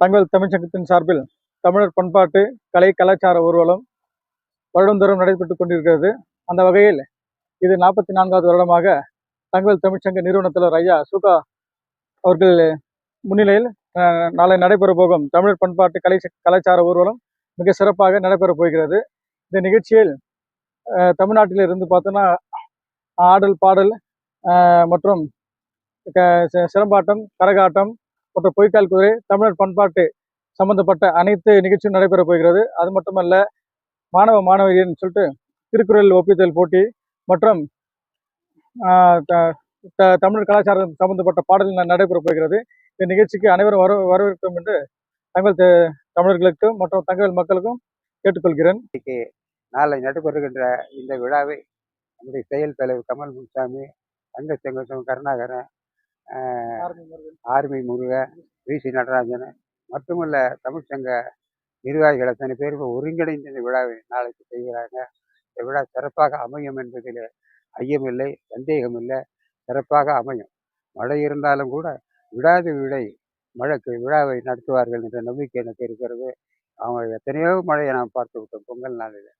தங்கள் தமிழ்ச்சங்கத்தின் சார்பில் தமிழர் பண்பாட்டு கலை கலாச்சார ஊர்வலம் வருடந்தோறும் நடைபெற்று கொண்டிருக்கிறது. அந்த வகையில் இது நாற்பத்தி நான்காவது வருடமாக தங்கள் தமிழ்ச்சங்க நிறுவன ஐயா சுகா அவர்கள் முன்னிலையில் நாளை நடைபெற போகும் தமிழர் பண்பாட்டு கலை கலாச்சார ஊர்வலம் மிக சிறப்பாக நடைபெறப் போகிறது. இந்த நிகழ்ச்சியில் தமிழ்நாட்டில் இருந்து பார்த்தோன்னா ஆடல் பாடல் மற்றும் க- சிலம்பாட்டம் கரகாட்டம் மற்றும் பொய்க்கால் குதிரை தமிழர் பண்பாட்டு சம்பந்தப்பட்ட அனைத்து நிகழ்ச்சியும் நடைபெற போகிறது. அது மட்டுமல்ல மாணவ மாணவியர்னு சொல்லிட்டு திருக்குறள் ஒப்பித்தல் போட்டி மற்றும் த- த- தமிழ் கலாச்சாரம் சம்பந்தப்பட்ட பாடல்கள் நடைபெற போகிறது. இந்த நிகழ்ச்சிக்கு அனைவரும் வர வரவேற்கும் என்று தங்கள் தமிழர்களுக்கும் மற்றும் தங்கள் மக்களுக்கும் கேட்டுக்கொள்கிறேன். நாளை நடைபெறுகின்ற இந்த விழாவை நம்முடைய செயல் தலைவர் கமல் முன்சாமி தங்க செங்கோசம் கருணாகரன் ஆர்மி முருக விசி நடராஜன் மட்டுமல்ல தமிழ்ச்சங்க நிர்வாகிகள் அத்தனை பேரும் ஒருங்கிணைந்த இந்த விழாவை நாளைக்கு செய்கிறாங்க. இந்த விழா சிறப்பாக அமையும் என்பதில் ஐயமில்லை சந்தேகமில்லை சிறப்பாக அமையும். மழை இருந்தாலும் கூட விடாது விடை மழைக்கு விழாவை நடத்துவார்கள் என்ற நம்பிக்கை எனக்கு இருக்கிறது. அவங்க எத்தனையோ மழையை நாம் பார்த்து விட்டோம் பொங்கல் நாளில்.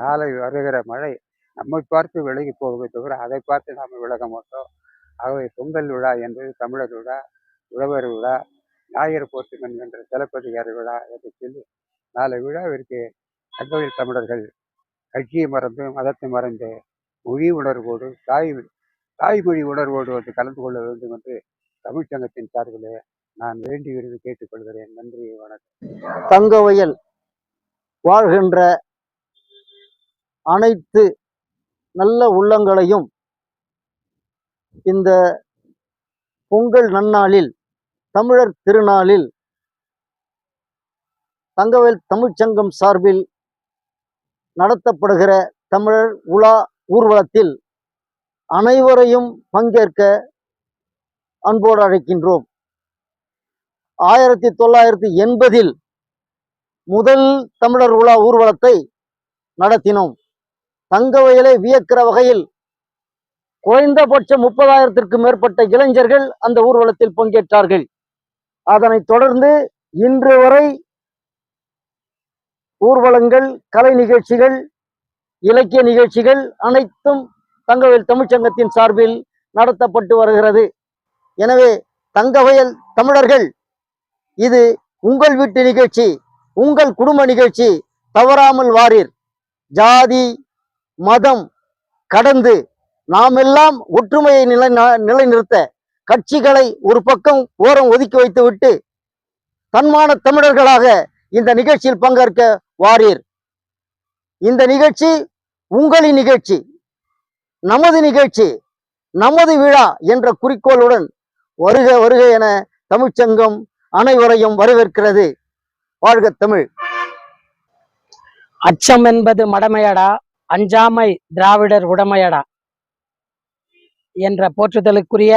நாளை வருகிற மழை நம்மை பார்த்து விலகி போகவே தவிர அதை பார்த்து நாம் விலக மாட்டோம். ஆகவே பொங்கல் விழா என்பது தமிழர் விழா உழவர் விழா ஞாயிறு போற்றுமன் என்ற சிலப்பதிகார விழா என்று சொல்லி நாலு விழாவிற்கு தங்கவில் தமிழர்கள் கட்சியை மறந்து மதத்தை மறந்து மொழி உணர்வோடு தாய் தாய்மொழி உணர்வோடு வந்து கலந்து கொள்ள வேண்டும் என்று தமிழ்ச்சங்கத்தின் சார்பில் நான் வேண்டி விரும்பி கேட்டுக்கொள்கிறேன். நன்றி வணக்கம். தங்கவயல் வாழ்கின்ற அனைத்து நல்ல உள்ளங்களையும் இந்த பொங்கல் நன்னாளில் தமிழர் திருநாளில் தங்கவேல் தமிழ்ச்சங்கம் சார்பில் நடத்தப்படுகிற தமிழர் உலா ஊர்வலத்தில் அனைவரையும் பங்கேற்க அன்போடு அழைக்கின்றோம். ஆயிரத்தி தொள்ளாயிரத்தி எண்பதில் முதல் தமிழர் உலா ஊர்வலத்தை நடத்தினோம். தங்கவயலை வியக்கிற வகையில் குறைந்தபட்சம் முப்பதாயிரத்திற்கும் மேற்பட்ட இளைஞர்கள் அந்த ஊர்வலத்தில் பங்கேற்றார்கள். அதனைத் தொடர்ந்து இன்று வரை ஊர்வலங்கள் கலை நிகழ்ச்சிகள் இலக்கிய நிகழ்ச்சிகள் அனைத்தும் தங்கவயல் தமிழ்ச்சங்கத்தின் சார்பில் நடத்தப்பட்டு வருகிறது. எனவே தங்கவயல் தமிழர்கள் இது உங்கள் வீட்டு நிகழ்ச்சி உங்கள் குடும்ப நிகழ்ச்சி தவறாமல் வாரீர். ஜாதி மதம் கடந்து நாமெல்லாம் ஒற்றுமையை நிலை நிலைநிறுத்த கட்சிகளை ஒரு பக்கம் ஓரம் ஒதுக்கி வைத்துவிட்டு தன்மான தமிழர்களாக இந்த நிகழ்ச்சியில் பங்கேற்க வாரீர். இந்த நிகழ்ச்சி உங்களின் நிகழ்ச்சி நமது நிகழ்ச்சி நமது விழா என்ற குறிக்கோளுடன் வருக வருக என தமிழ்ச்சங்கம் அனைவரையும் வரவேற்கிறது. வாழ்க தமிழ். அச்சம் என்பது மடமையடா அஞ்சாமை திராவிடர் உடமையடா. என்ற போற்றுதலுக்குரிய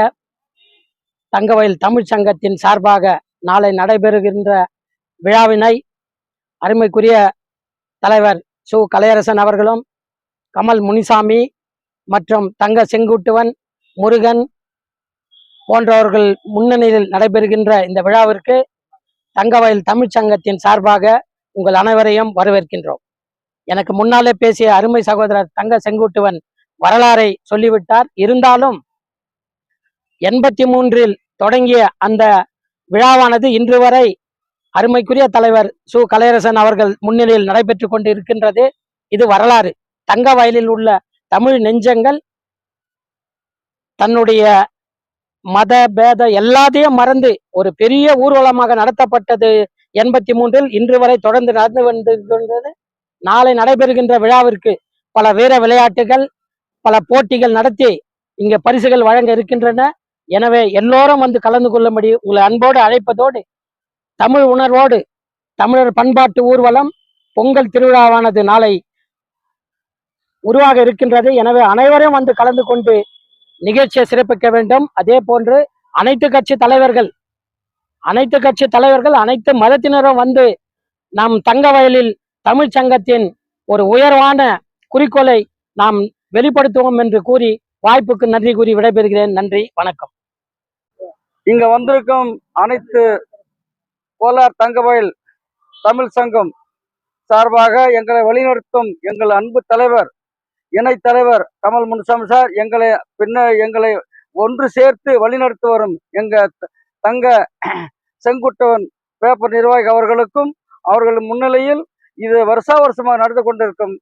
தங்கவயல் தமிழ்ச் சங்கத்தின் சார்பாக நாளை நடைபெறுகின்ற விழாவினை அருமைக்குரிய தலைவர் சு. கலையரசன் அவர்களும் கமல் முனிசாமி மற்றும் தங்க செங்குட்டுவன் முருகன் போன்றவர்கள் முன்னணியில் நடைபெறுகின்ற இந்த விழாவிற்கு தங்கவயல் தமிழ்ச் சங்கத்தின் சார்பாக உங்கள் அனைவரையும் வரவேற்கின்றோம். எனக்கு முன்னாலே பேசிய அருமை சகோதரர் தங்க செங்குட்டுவன் வரலாறை சொல்லிவிட்டார். இருந்தாலும் எண்பத்தி மூன்றில் தொடங்கிய அந்த விழாவானது இன்று வரை அருமைக்குரிய தலைவர் சு. கலையரசன் அவர்கள் முன்னிலையில் நடைபெற்று கொண்டு இருக்கின்றது இது வரலாறு. தங்க வயலில் உள்ள தமிழ் நெஞ்சங்கள் தன்னுடைய மத பேத எல்லாத்தையும் மறந்து ஒரு பெரிய ஊர்வலமாக நடத்தப்பட்டது எண்பத்தி மூன்றில் இன்று வரை தொடர்ந்து நடந்து வந்து நாளை நடைபெறுகின்ற விழாவிற்கு பல வீர விளையாட்டுகள் பல போட்டிகள் நடத்தி இங்க பரிசுகள் வழங்க இருக்கின்றன. எனவே எல்லோரும் வந்து கலந்து கொள்ளும்படி உங்களை அன்போடு அழைப்பதோடு தமிழ் உணர்வோடு தமிழர் பண்பாட்டு ஊர்வலம் பொங்கல் திருவிழாவானது நாளை உருவாக இருக்கின்றது. எனவே அனைவரும் வந்து கலந்து கொண்டு நிகழ்ச்சியை சிறப்பிக்க வேண்டும். அதே போன்று அனைத்து கட்சி தலைவர்கள் அனைத்து கட்சி தலைவர்கள் அனைத்து மதத்தினரும் வந்து நம் தங்க வயலில் தமிழ்ச்சங்கத்தின் ஒரு உயர்வான குறிக்கோளை நாம் வெளிப்படுத்துவோம் என்று கூறி வாய்ப்புக்கு நன்றி கூறி விடைபெறுகிறேன். நன்றி வணக்கம். இங்க வந்திருக்கும் அனைத்து கோலார் தங்கவயல் தமிழ் சங்கம் சார்பாக எங்களை வழிநடத்தும் எங்கள் அன்பு தலைவர் இணை தலைவர் கமல் முனுசாமி சார் எங்களை பின்ன எங்களை ஒன்று சேர்த்து வழிநடத்தி வரும் எங்க தங்க செங்குட்டவன் பேப்பர் நிர்வாகி அவர்களுக்கும் அவர்கள் முன்னிலையில் இது வருஷா வருஷமாக நடந்து கொண்டிருக்கும்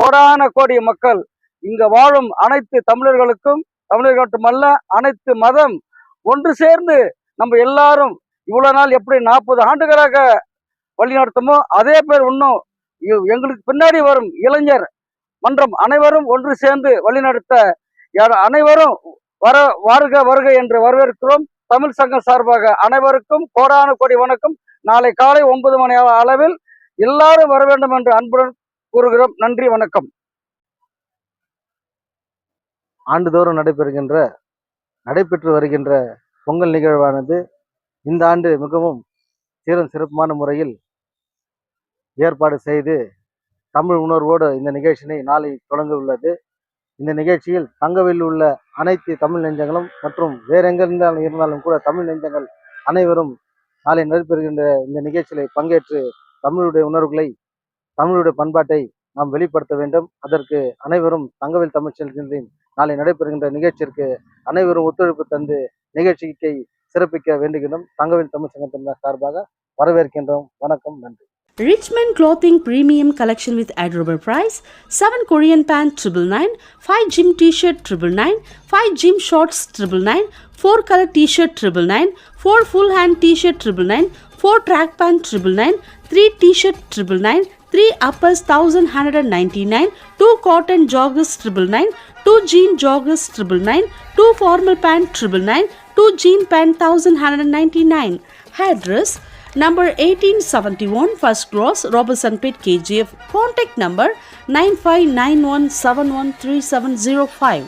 கோடான கோடி மக்கள் இங்க வாழும் அனைத்து தமிழர்களுக்கும் தமிழர்கள் மட்டுமல்ல அனைத்து மதம் ஒன்று சேர்ந்து நம்ம எல்லாரும் இவ்வளவு நாள் எப்படி நாற்பது ஆண்டுகளாக வழிநடத்தமோ அதே பேர் இன்னும் எங்களுக்கு பின்னாடி வரும் இளைஞர் மன்றம் அனைவரும் ஒன்று சேர்ந்து வழிநடத்த யார் அனைவரும் வர வருக வருக என்று வரவேற்கிறோம். தமிழ் சங்கம் சார்பாக அனைவருக்கும் கோடான கோடி வணக்கம். நாளை காலை ஒன்பது மணி அளவில் எல்லாரும் வர வேண்டும் என்று அன்புடன் கூறுகிறோம். நன்றி வணக்கம். ஆண்டுதோறும் நடைபெறுகின்ற நடைபெற்று வருகின்ற பொங்கல் நிகழ்வானது இந்த ஆண்டு மிகவும் சீரும் சிறப்பான முறையில் ஏற்பாடு செய்து தமிழ் உணர்வோடு இந்த நிகழ்ச்சியினை நாளை தொடங்க உள்ளது. இந்த நிகழ்ச்சியில் தங்கவில் உள்ள அனைத்து தமிழ் நெஞ்சங்களும் மற்றும் வேற எங்கிருந்தாலும் இருந்தாலும் கூட தமிழ் நெஞ்சங்கள் அனைவரும் நாளை நடைபெறுகின்ற இந்த நிகழ்ச்சியில் பங்கேற்று தமிழுடைய உணர்வுகளை தமிழுடைய பண்பாட்டை நாம் வெளிப்படுத்த வேண்டும் அதற்கு அனைவரும் தங்கவேல் தமிழ்ச்செல்கின்றின் நாளை நடைபெறுகின்ற நிகழ்ச்சிக்கு அனைவரும் ஒத்துழைப்பு தந்து நிகழ்ச்சிக்கை சிறப்பிக்க வேண்டுகிறோம் தங்கவேல் தமிழ் சங்கத்தின் சார்பாக வரவேற்கின்றோம் வணக்கம் நன்றி Richmond Clothing Premium Collection with adorable price 7 Korean pants 999 5 gym t-shirt 999 5 gym shorts 999 4 color t-shirt 999 4 full hand t-shirt 999 4 track pant 999 3 t-shirt 999 3 uppers thousand hundred and ninety nine, 2 cotton joggers triple nine, 2 jean joggers triple nine, 2 formal pant triple nine, 2 jean pant thousand hundred and ninety nine. Address number 1871 First Cross, Robertson Pit KGF. Contact number 9591713705.